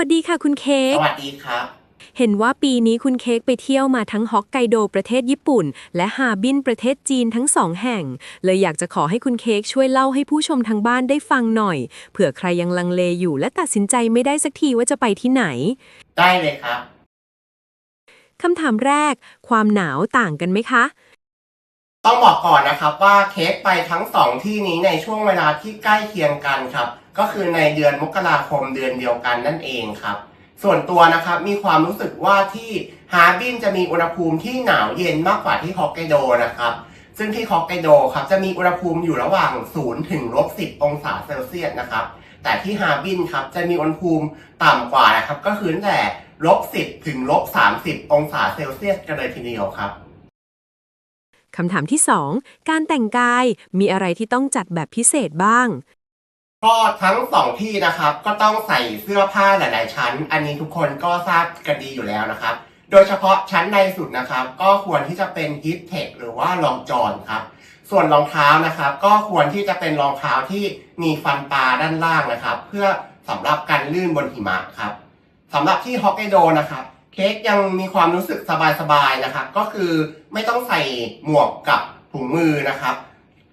วัสดีค่ะคุณเค้สก วัสดีครับ เห็นว่าปีนี้คุณเค้กไปเที่ยวมาทั้งฮอกไกโดประเทศญี่ปุ่น และฮาร์บินประเทศจีนทั้งสองแห่ง เลยอยากจะขอให้คุณเค้กช่วยเล่าให้ผู้ชมทางบ้านได้ฟังหน่อย เผื่อใครยังลังเลอยู่และตัดสินใจไม่ได้สักทีว่าจะไปที่ไหน ได้เลยครับ คำถามแรก ความหนาวต่างกันไหมคะ ต้องบอกก่อนนะครับว่าเค้กไปทั้งสองที่นี้ในช่วงเวลาที่ใกล้เคียงกันครับ ก็คือในเดือนมกราคมเดือนเดียวกันนั่นเองครับ ส่วนตัวนะครับมีความรู้สึกว่าที่ฮาร์บินจะมีอุณหภูมิที่หนาวเย็นมากกว่าที่ฮอกไกโดนะครับซึ่งที่ฮอกไกโดครับจะมีอุณหภูมิอยู่ระหว่าง0ถึงลบ10 องศาเซลเซียสนะครับ แต่ที่ฮาร์บินครับจะมีอุณหภูมิต่ำกว่านะครับ ก็คือแต่ลบ10ถึงลบ30 องศาเซลเซียสกันเลยทีเดียวครับ คำถามที่ 2 การแต่งกายมีอะไรที่ต้องจัดแบบพิเศษบ้าง ก็ทั้งสองที่นะครับก็ต้องใส่เสื้อผ้าหลาย ๆ ชั้น อันนี้ทุกคนก็ทราบกันดีอยู่แล้วนะครับ โดยเฉพาะชั้นในสุดนะครับ ก็ควรที่จะเป็นฮิตเทคหรือว่ารองจอนครับ ส่วนรองเท้านะครับ ก็ควรที่จะเป็นรองเท้าที่มีฟันปลาด้านล่างนะครับ เพื่อสำหรับการลื่นบนหิมะครับสำหรับที่ฮอกไกโดนะครับ เค้กยังมีความรู้สึกสบายๆนะครับ ก็คือไม่ต้องใส่หมวกกับถุงมือนะครับ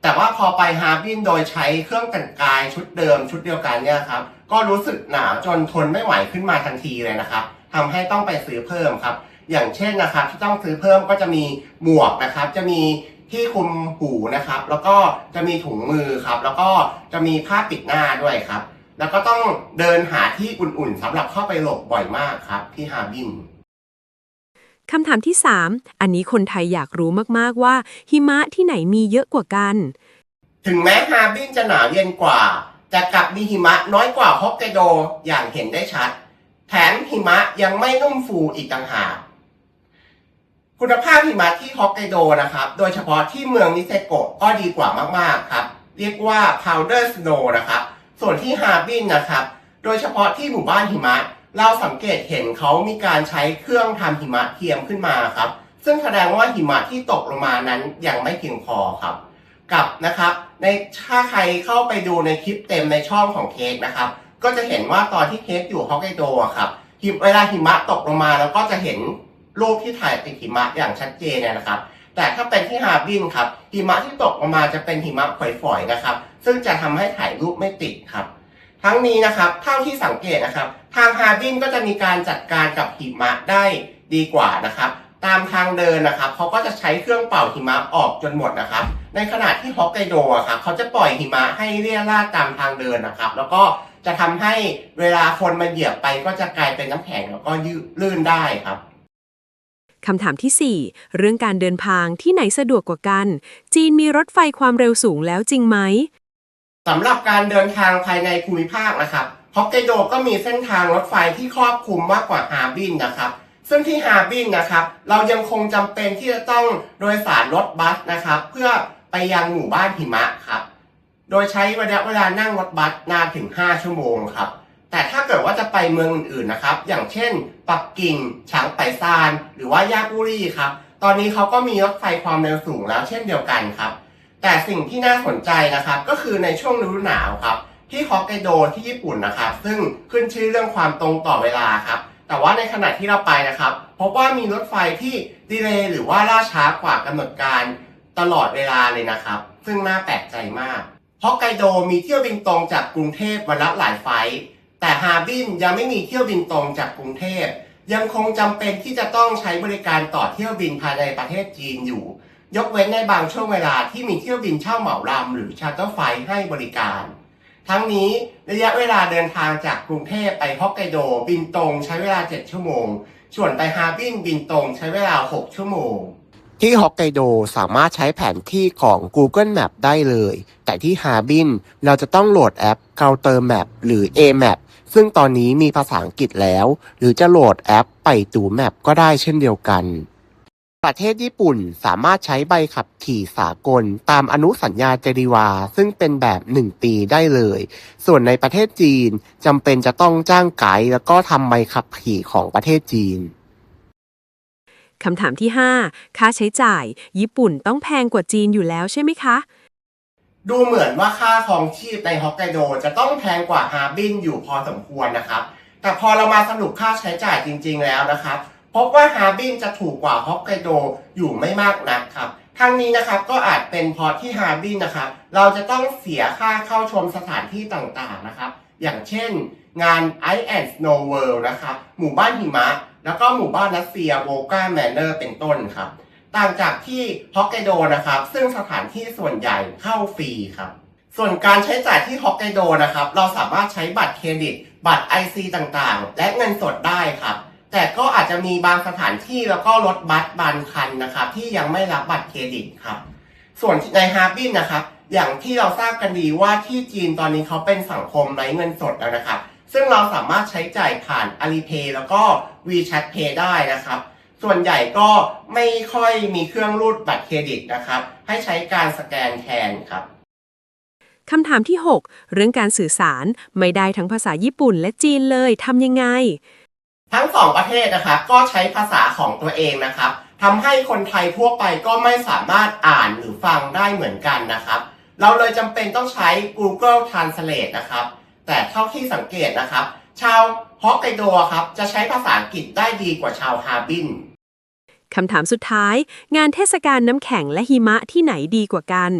แต่ว่าพอไปฮาร์บินโดยใช้เครื่องแต่งกายชุดเดิม ชุดเดียวกันเนี่ยครับ ก็รู้สึกหนาวจนทนไม่ไหวขึ้นมาทันทีเลยนะครับทำให้ต้องไปซื้อเพิ่มครับ อย่างเช่นนะครับ ที่ต้องซื้อเพิ่มก็จะมีหมวกนะครับ จะมีที่คลุมหูนะครับ แล้วก็จะมีถุงมือครับ แล้วก็จะมีผ้าปิดหน้าด้วยครับ แล้วก็ต้องเดินหาที่อุ่นๆสำหรับเข้าไปหลบบ่อยมากครับ ที่ฮาร์บินคำถามที่ 3 อันนี้คนไทยอยากรู้มากๆว่า หิมะที่ไหนมีเยอะกว่ากัน ถึงแม้ฮาร์บินจะหนาวเย็นกว่า แต่กลับมีหิมะน้อยกว่าฮอกไกโดอย่างเห็นได้ชัด แถมหิมะยังไม่นุ่มฟูอีกต่างหากคุณภาพหิมะที่ฮอกไกโดนะครับ โดยเฉพาะที่เมืองนิเซโกะก็ดีกว่ามากๆครับ เรียกว่า powder snow นะครับ ส่วนที่ฮาร์บินนะครับ โดยเฉพาะที่หมู่บ้านหิมะ เราสังเกตเห็นเขามีการใช้เครื่องทำหิมะเทียมขึ้นมาครับ ซึ่งแสดงว่าหิมะที่ตกลงมานั้นยังไม่เพียงพอครับ กับนะครับ ในถ้าใครเข้าไปดูในคลิปเต็มในช่องของเค้กนะครับ ก็จะเห็นว่าตอนที่เค้กอยู่ฮอกไกโดครับเวลาหิมะตกลงมาแล้วก็จะเห็นรูปที่ถ่ายติดหิมะอย่างชัดเจนนะครับ แต่ถ้าเป็นที่ฮาร์บินครับหิมะที่ตกลงมาจะเป็นหิมะฝอยๆนะครับ ซึ่งจะทำให้ถ่ายรูปไม่ติดครับ ทั้งนี้นะครับเท่าที่สังเกตนะครับ ทางฮาร์บินก็จะมีการจัดการกับหิมะได้ดีกว่านะครับ ตามทางเดินนะครับเขาก็จะใช้เครื่องเป่าหิมะออกจนหมดนะครับ ในขณะที่ฮอกไกโดอะครับเขาจะปล่อยหิมะให้เรี่ยราดตามทางเดินนะครับ แล้วก็จะทำให้เวลาคนมาเหยียบไปก็จะกลายเป็นน้ำแข็งแล้วก็ยืลื่นได้ครับ คำถามทีสี่ 4 เรื่องการเดินทางที่ไหนสะดวกกว่ากัน จีนมีรถไฟความเร็วสูงแล้วจริงไหมสำหรับการเดินทางภายในภูมิภาคนะครับฮอกไกโดก็มีเส้นทางรถไฟที่ครอบคลุมมากกว่าฮาร์บินนะครับ ซึ่งที่ฮาร์บินนะครับ เรายังคงจำเป็นที่จะต้องโดยสารรถบัสนะครับ เพื่อไปยังหมู่บ้านหิมะครับ โดยใช้ระยะเวลานั่งรถบัสนานถึง 5 ชั่วโมงครับ แต่ถ้าเกิดว่าจะไปเมืองอื่นๆนะครับ อย่างเช่น ปักกิ่งฉางไปซาน หรือว่ายากุรีครับ ตอนนี้เขาก็มีรถไฟความเร็วสูงแล้วเช่นเดียวกันครับ แต่สิ่งที่น่าสนใจนะครับ ก็คือในช่วงฤดูหนาวครับ ที่ฮอกไกโดที่ญี่ปุ่นนะครับ ซึ่งขึ้นชื่อเรื่องความตรงต่อเวลาครับ แต่ว่าในขณะที่เราไปนะครับ พบว่ามีรถไฟที่ดีเลย์หรือว่าล่าช้ากว่ากำหนดการตลอดเวลาเลยนะครับ ซึ่งน่าแปลกใจมากฮอกไกโดมีเที่ยวบินตรงจากกรุงเทพวันละหลายไฟล์ แต่ฮาร์บินยังไม่มีเที่ยวบินตรงจากกรุงเทพ ยังคงจำเป็นที่จะต้องใช้บริการต่อเที่ยวบินภายในประเทศจีนอยู่ ยกเว้นในบางช่วงเวลาที่มีเที่ยวบินเช่าเหมาลำหรือชาร์เตอร์ไฟให้บริการ ทั้งนี้ระยะเวลาเดินทางจากกรุงเทพไปฮอกไกโดบินตรงใช้เวลา 7 ชั่วโมง ส่วนไปฮาร์บินบินตรงใช้เวลา 6 ชั่วโมงที่ฮอกไกโดสามารถใช้แผนที่ของ Google Map ได้เลย แต่ที่ฮาร์บินเราจะต้องโหลดแอป Counter Map หรือ AMap ซึ่งตอนนี้มีภาษาอังกฤษแล้ว หรือจะโหลดแอปไปตูแมปก็ได้เช่นเดียวกัน ประเทศญี่ปุ่นสามารถใช้ใบขับขี่สากล ตามอนุสัญญาเจดีวา ซึ่งเป็นแบบ 1 ปีได้เลย ส่วนในประเทศจีนจำเป็นจะต้องจ้างไกด์แล้วก็ทำใบขับขี่ของประเทศจีนคำถามที่ 5 ค่าใช้จ่าย ญี่ปุ่นต้องแพงกว่าจีนอยู่แล้วใช่ไหมคะ ดูเหมือนว่าค่าครองชีพในฮอกไกโดจะต้องแพงกว่าฮาร์บินอยู่พอสมควรนะครับ แต่พอเรามาสรุปค่าใช้จ่ายจริง ๆ แล้วนะครับพบว่าฮาร์บินจะถูกกว่าฮอกไกโดอยู่ไม่มากนักครับทั้งนี้นะครับก็อาจเป็นเพราะที่ฮาร์บินนะครับเราจะต้องเสียค่าเข้าชมสถานที่ต่างๆนะครับ อย่างเช่น งาน Ice and Snow World นะครับหมู่บ้านหิมะ แล้วก็หมู่บ้านรัสเซียโวกาแมนเนอร์เป็นต้นครับ ต่างจากที่ฮอกไกโดนะครับ ซึ่งสถานที่ส่วนใหญ่เข้าฟรีครับ ส่วนการใช้จ่ายที่ฮอกไกโดนะครับ เราสามารถใช้บัตรเครดิต บัตร IC ต่างๆ และเงินสดได้ครับ แต่ก็อาจจะมีบางสถานที่แล้วก็รถบัสบางคันนะครับ ที่ยังไม่รับบัตรเครดิตครับ ส่วนในฮาร์บินนะครับ อย่างที่เราทราบกันดีว่าที่จีนตอนนี้เขาเป็นสังคมไร้เงินสดแล้วนะครับ ซึ่งเราสามารถใช้จ่ายผ่าน Alipay แล้วก็ WeChat Pay ได้นะครับ ส่วนใหญ่ก็ไม่ค่อยมีเครื่องรูดบัตรเครดิตนะครับ ให้ใช้การสแกนแทนครับคำถามที่ 6 เรื่องการสื่อสารไม่ได้ทั้งภาษาญี่ปุ่นและจีนเลยทำยังไง ทั้งสองประเทศนะครับก็ใช้ภาษาของตัวเองนะครับทำให้คนไทยทั่วไปก็ไม่สามารถอ่านหรือฟังได้เหมือนกันนะครับ เราเลยจำเป็นต้องใช้ Google Translate นะครับ แต่เท่าที่สังเกตนะครับ ชาวฮอกไกโดครับจะใช้ภาษาอังกฤษได้ดีกว่าชาวฮาร์บิน คำถามสุดท้าย งานเทศกาลน้ำแข็งและหิมะที่ไหนดีกว่ากัน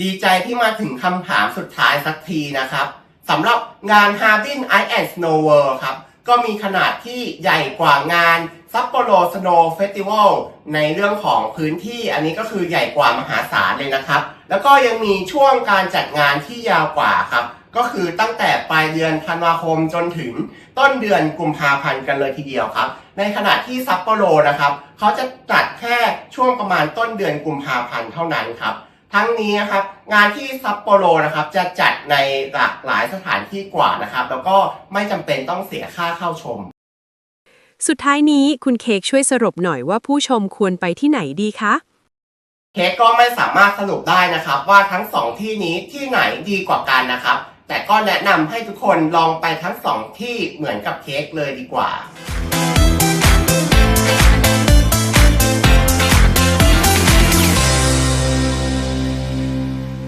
ดีใจที่มาถึงคำถามสุดท้ายสักทีนะครับสำหรับงาน Harbin Ice and Snow World ครับ ก็มีขนาดที่ใหญ่กว่างานซัปโปโรสโนว์เฟสติวัลในเรื่องของพื้นที่อันนี้ก็คือใหญ่กว่ามหาศาลเลยนะครับ แล้วก็ยังมีช่วงการจัดงานที่ยาวกว่าครับ ก็คือตั้งแต่ปลายเดือนธันวาคมจนถึงต้นเดือนกุมภาพันธ์กันเลยทีเดียวครับ ในขณะที่ซัปโปโรนะครับเขาจะจัดแค่ช่วงประมาณต้นเดือนกุมภาพันธ์เท่านั้นครับทั้งนี้นะครับงานที่ซัปโปโรนะครับจะจัดในหลากหลายสถานที่กว่านะครับ แล้วก็ไม่จำเป็นต้องเสียค่าเข้าชม สุดท้ายนี้คุณเค้กช่วยสรุปหน่อยว่าผู้ชมควรไปที่ไหนดีคะเค้กก็ไม่สามารถสรุปได้นะครับ ว่าทั้งสองที่นี้ที่ไหนดีกว่ากันนะครับ แต่ก็แนะนำให้ทุกคนลองไปทั้งสองที่เหมือนกับเค้กเลยดีกว่า